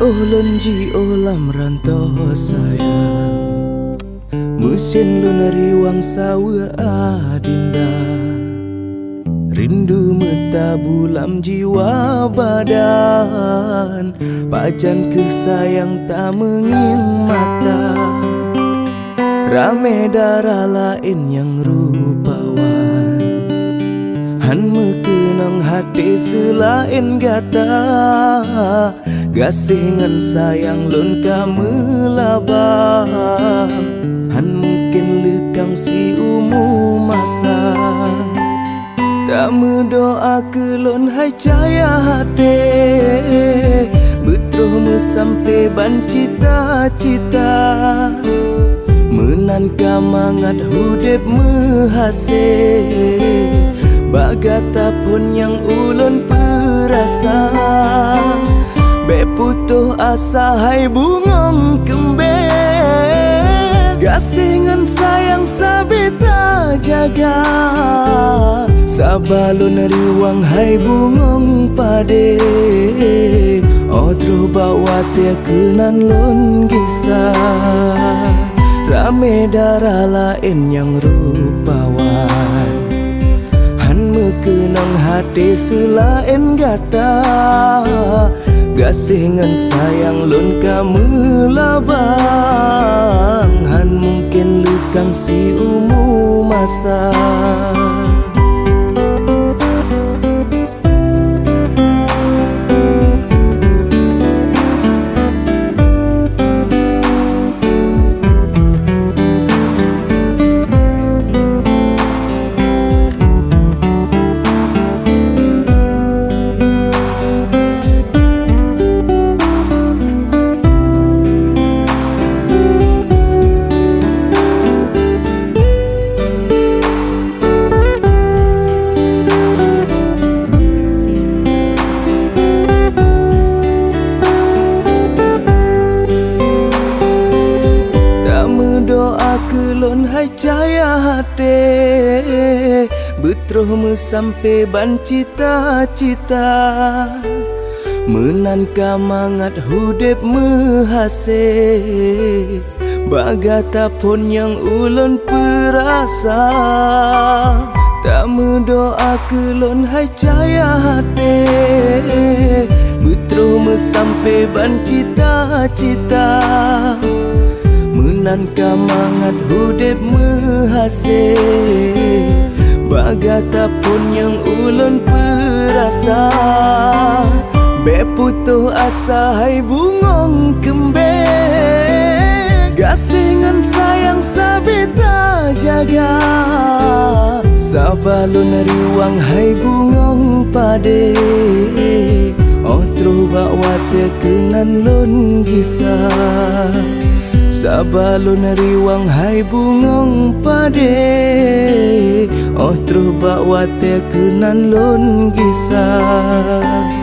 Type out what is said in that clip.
ulun ji olam rantau sayang. Mesin lu neriwang sawa adinda. Rindu meta bulam jiwa badan. Pajan kesayang tak menging mata. Rame darah lain yang rupawan. Han mekenang hati selain gata Gasingan sayang lon kamu labang Han mungkin lekam si umu masa. Tak mendoa kelon hai caya hati. Betul mu sampai ban cita-cita. Menan kamangat hudep mehasih Bagata pun yang ulun perasa. Be putuh asa hai bungong kembe Gasingan sayang sabita jaga. Sabalun riwang hai bungong pade. Otro bawa tia kenan lon gisah Rame darah lain yang rupawan. Han mekenang hati selain gata Gasingan sayang lun kamu labang Han mungkin lekang si umu masa kelon hai caya hati. Betroh me sampai ban cita-cita. Menan kamangat hudep mehasih Bagata pun yang ulun perasa. Tak mendoa kelon hai caya hati. Betroh me sampai ban cita-cita Menan kamangat hudep mehasih Bagata pun yang ulun perasa. Be putuh asa hai bungong kembe. Gasingan sayang sabita jaga. Sabalun riwang hai bungong pade. Otro bawa tekenan lon gisah Sabalun riwang hai bungong pade. Otro bawa tekenan lon gisah